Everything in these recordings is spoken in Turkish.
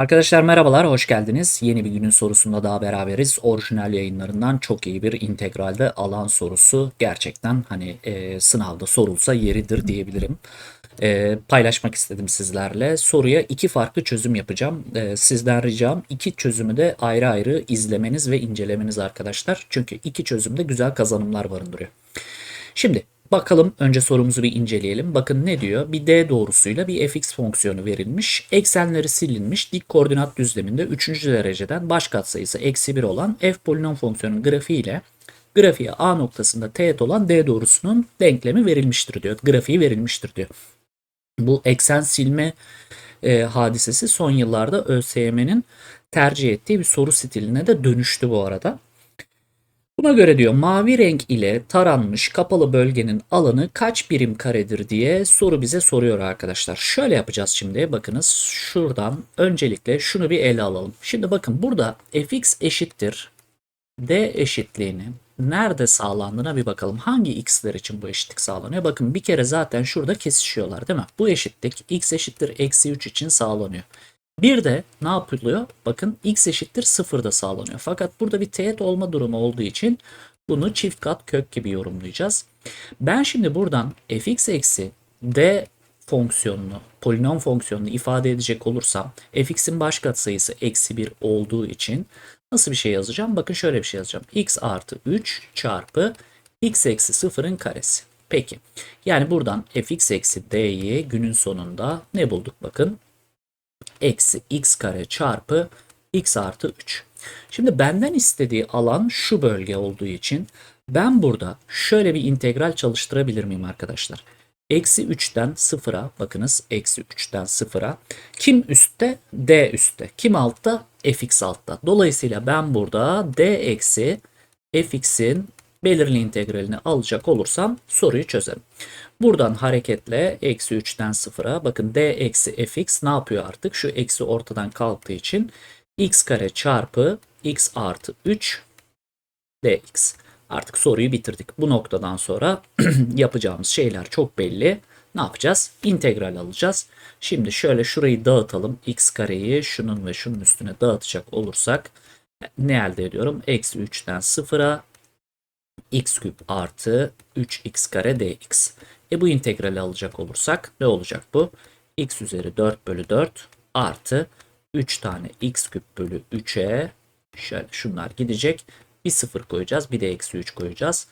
Arkadaşlar merhabalar, hoş geldiniz. Yeni bir günün sorusunda daha beraberiz. Orijinal yayınlarından çok iyi bir integralde alan sorusu gerçekten hani e, sınavda sorulsa yeridir diyebilirim. E, paylaşmak istedim sizlerle. Soruya iki farklı çözüm yapacağım. E, sizden ricam iki çözümü de ayrı ayrı izlemeniz ve incelemeniz arkadaşlar. Çünkü iki çözümde güzel kazanımlar barındırıyor. Şimdi Bakalım önce sorumuzu bir inceleyelim. Bakın ne diyor? Bir d doğrusuyla bir fx fonksiyonu verilmiş. Eksenleri silinmiş. Dik koordinat düzleminde 3. dereceden baş katsayısı eksi 1 olan f polinom fonksiyonun grafiği ile grafiğe a noktasında teğet olan d doğrusunun denklemi verilmiştir diyor. Grafiği verilmiştir diyor. Bu eksen silme e, hadisesi son yıllarda ÖSYM'nin tercih ettiği bir soru stiline de dönüştü bu arada. Buna göre diyor mavi renk ile taranmış kapalı bölgenin alanı kaç birim karedir diye soru bize soruyor arkadaşlar. Şöyle yapacağız şimdi bakınız şuradan öncelikle şunu bir ele alalım. Şimdi bakın burada fx eşittir d eşitliğini nerede sağlandığına bir bakalım. Hangi x'ler için bu eşitlik sağlanıyor? Bakın bir kere zaten şurada kesişiyorlar değil mi? Bu eşitlik x eşittir eksi 3 için sağlanıyor. Bir de ne yapılıyor? Bakın x eşittir 0 sağlanıyor. Fakat burada bir teğet olma durumu olduğu için bunu çift kat kök gibi yorumlayacağız. Ben şimdi buradan fx eksi d fonksiyonunu, polinom fonksiyonunu ifade edecek olursam fx'in baş katsayısı eksi 1 olduğu için nasıl bir şey yazacağım? Bakın şöyle bir şey yazacağım. x artı 3 çarpı x eksi 0'ın karesi. Peki. Yani buradan fx eksi d'yi günün sonunda ne bulduk bakın? Eksi x kare çarpı x artı 3. Şimdi benden istediği alan şu bölge olduğu için ben burada şöyle bir integral çalıştırabilir miyim arkadaşlar? Eksi 3'ten 0'a bakınız eksi 3'ten 0'a kim üstte? D üstte. Kim altta? fx altta. Dolayısıyla ben burada d eksi fx'in belirli integralini alacak olursam soruyu çözerim. Buradan hareketle eksi 3'ten 0'a bakın d eksi fx ne yapıyor artık? Şu eksi ortadan kalktığı için x kare çarpı x artı 3 dx. Artık soruyu bitirdik. Bu noktadan sonra yapacağımız şeyler çok belli. Ne yapacağız? İntegral alacağız. Şimdi şöyle şurayı dağıtalım. x kareyi şunun ve şunun üstüne dağıtacak olursak ne elde ediyorum? Eksi 3'ten 0'a x küp artı 3x kare dx. E bu integrali alacak olursak ne olacak bu? x üzeri 4 bölü 4 artı 3 tane x küp bölü 3'e şöyle şunlar gidecek. Bir sıfır koyacağız bir de eksi 3 koyacağız.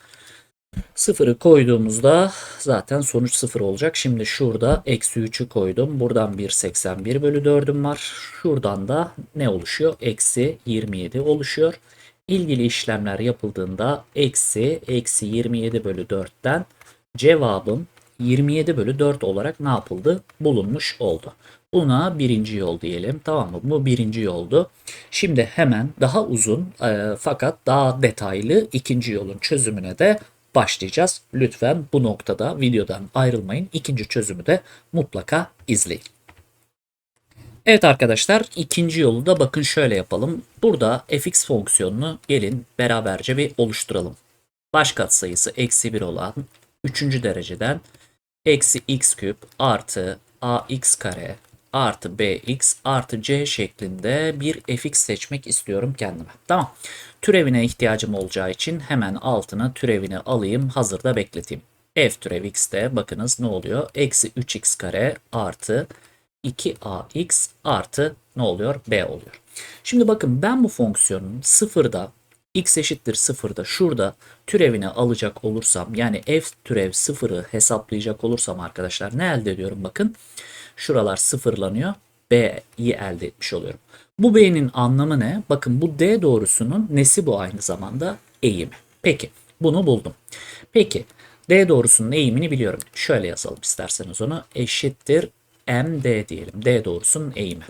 Sıfırı koyduğumuzda zaten sonuç sıfır olacak. Şimdi şurada eksi 3'ü koydum. Buradan 1.81 bölü 4'üm var. Şuradan da ne oluşuyor? Eksi 27 oluşuyor. İlgili işlemler yapıldığında eksi eksi 27 bölü 4'ten cevabım 27 bölü 4 olarak ne yapıldı? Bulunmuş oldu. Buna birinci yol diyelim. Tamam mı? Bu birinci yoldu. Şimdi hemen daha uzun e, fakat daha detaylı ikinci yolun çözümüne de başlayacağız. Lütfen bu noktada videodan ayrılmayın. İkinci çözümü de mutlaka izleyin. Evet arkadaşlar ikinci yolu da bakın şöyle yapalım. Burada fx fonksiyonunu gelin beraberce bir oluşturalım. Baş katsayısı eksi 1 olan 3. dereceden eksi x küp artı ax kare artı bx artı c şeklinde bir fx seçmek istiyorum kendime. Tamam. Türevine ihtiyacım olacağı için hemen altına türevini alayım hazırda bekleteyim. f türev x'te bakınız ne oluyor? Eksi 3x kare artı 2ax artı ne oluyor? b oluyor. Şimdi bakın ben bu fonksiyonun sıfırda x eşittir sıfırda şurada türevini alacak olursam yani f türev sıfırı hesaplayacak olursam arkadaşlar ne elde ediyorum bakın. Şuralar sıfırlanıyor. B'yi elde etmiş oluyorum. Bu B'nin anlamı ne? Bakın bu D doğrusunun nesi bu aynı zamanda? Eğimi. Peki bunu buldum. Peki D doğrusunun eğimini biliyorum. Şöyle yazalım isterseniz onu. Eşittir MD diyelim. D doğrusunun eğimi.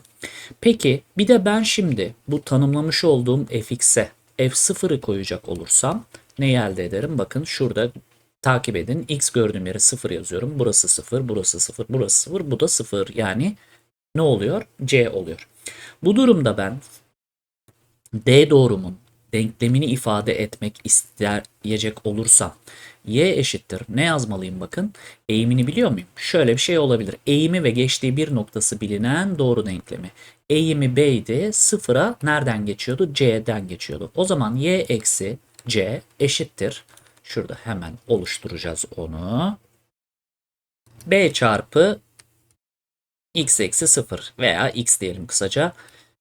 Peki bir de ben şimdi bu tanımlamış olduğum fx'e f0'ı koyacak olursam ne elde ederim? Bakın şurada takip edin. X gördüğüm yere 0 yazıyorum. Burası 0, burası 0, burası 0, bu da 0. Yani ne oluyor? C oluyor. Bu durumda ben D doğrumun denklemini ifade etmek isteyecek olursam y eşittir ne yazmalıyım bakın eğimini biliyor muyum? Şöyle bir şey olabilir. Eğimi ve geçtiği bir noktası bilinen doğru denklemi. eğimi B'ydi. Sıfıra nereden geçiyordu? C'den geçiyordu. O zaman Y eksi C eşittir. Şurada hemen oluşturacağız onu. B çarpı x eksi 0 veya x diyelim kısaca.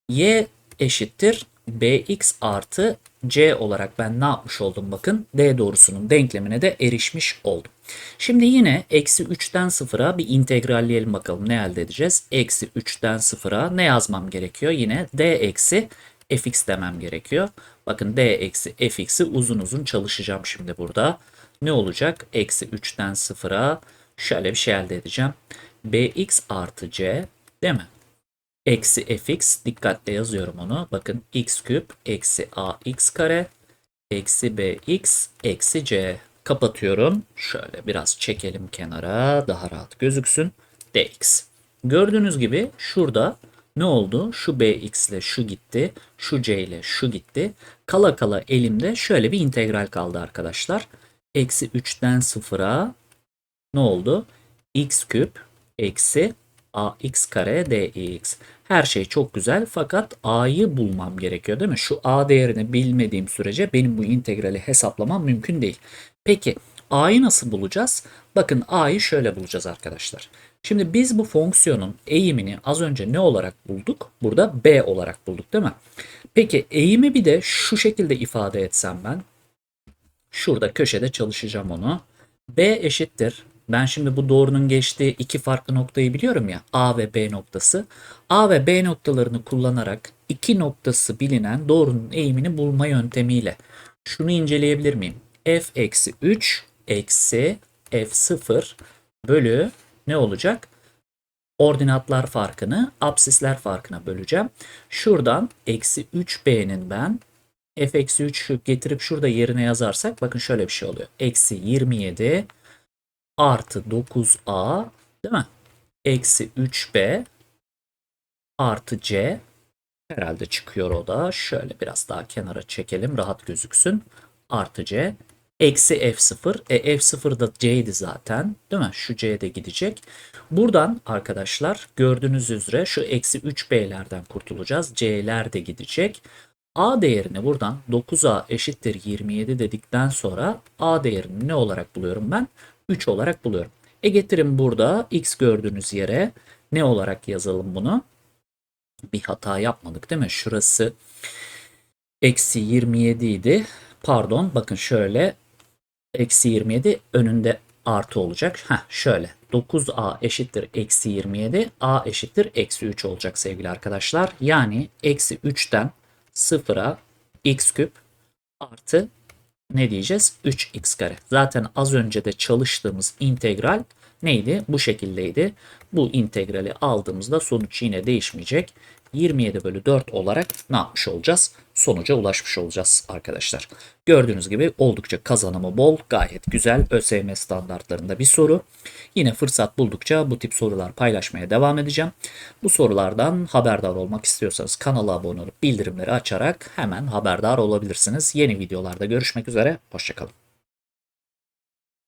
Y eşittir bx artı c olarak ben ne yapmış oldum bakın. D doğrusunun denklemine de erişmiş oldum. Şimdi yine eksi 3'ten 0'a bir integralleyelim bakalım ne elde edeceğiz. Eksi 3'ten 0'a ne yazmam gerekiyor? Yine d eksi fx demem gerekiyor. Bakın d eksi fx'i uzun uzun çalışacağım şimdi burada. Ne olacak? Eksi 3'ten 0'a şöyle bir şey elde edeceğim. bx artı c değil mi? Eksi fx dikkatle yazıyorum onu. Bakın x küp eksi ax kare eksi bx eksi c. Kapatıyorum. Şöyle biraz çekelim kenara daha rahat gözüksün. dx. Gördüğünüz gibi şurada ne oldu? Şu bx ile şu gitti. Şu c ile şu gitti. Kala kala elimde şöyle bir integral kaldı arkadaşlar. Eksi 3'ten 0'a ne oldu? x küp eksi ax kare dx. Her şey çok güzel fakat a'yı bulmam gerekiyor değil mi? Şu a değerini bilmediğim sürece benim bu integrali hesaplamam mümkün değil. Peki a'yı nasıl bulacağız? Bakın a'yı şöyle bulacağız arkadaşlar. Şimdi biz bu fonksiyonun eğimini az önce ne olarak bulduk? Burada b olarak bulduk değil mi? Peki eğimi bir de şu şekilde ifade etsem ben. Şurada köşede çalışacağım onu. b eşittir ben şimdi bu doğrunun geçtiği iki farklı noktayı biliyorum ya. A ve B noktası. A ve B noktalarını kullanarak iki noktası bilinen doğrunun eğimini bulma yöntemiyle şunu inceleyebilir miyim? F eksi 3 eksi F0 bölü ne olacak? Ordinatlar farkını absisler farkına böleceğim. Şuradan eksi 3B'nin ben f eksi 3 getirip şurada yerine yazarsak bakın şöyle bir şey oluyor. Eksi 27 artı 9a değil mi? Eksi 3b artı c herhalde çıkıyor o da. Şöyle biraz daha kenara çekelim rahat gözüksün. Artı c eksi f0. E f0 da c'ydi zaten değil mi? Şu c de gidecek. Buradan arkadaşlar gördüğünüz üzere şu eksi 3b'lerden kurtulacağız. c'ler de gidecek. A değerini buradan 9A eşittir 27 dedikten sonra A değerini ne olarak buluyorum ben? 3 olarak buluyorum. E getirin burada x gördüğünüz yere ne olarak yazalım bunu? Bir hata yapmadık değil mi? Şurası eksi 27 idi. Pardon bakın şöyle eksi 27 önünde artı olacak. Heh şöyle 9a eşittir eksi 27 a eşittir eksi 3 olacak sevgili arkadaşlar. Yani eksi 3'ten 0'a x küp artı ne diyeceğiz? 3x kare. Zaten az önce de çalıştığımız integral neydi? Bu şekildeydi. Bu integrali aldığımızda sonuç yine değişmeyecek. 27 bölü 4 olarak ne yapmış olacağız? Sonuca ulaşmış olacağız arkadaşlar. Gördüğünüz gibi oldukça kazanımı bol, gayet güzel ÖSYM standartlarında bir soru. Yine fırsat buldukça bu tip sorular paylaşmaya devam edeceğim. Bu sorulardan haberdar olmak istiyorsanız kanala abone olup bildirimleri açarak hemen haberdar olabilirsiniz. Yeni videolarda görüşmek üzere, hoşçakalın.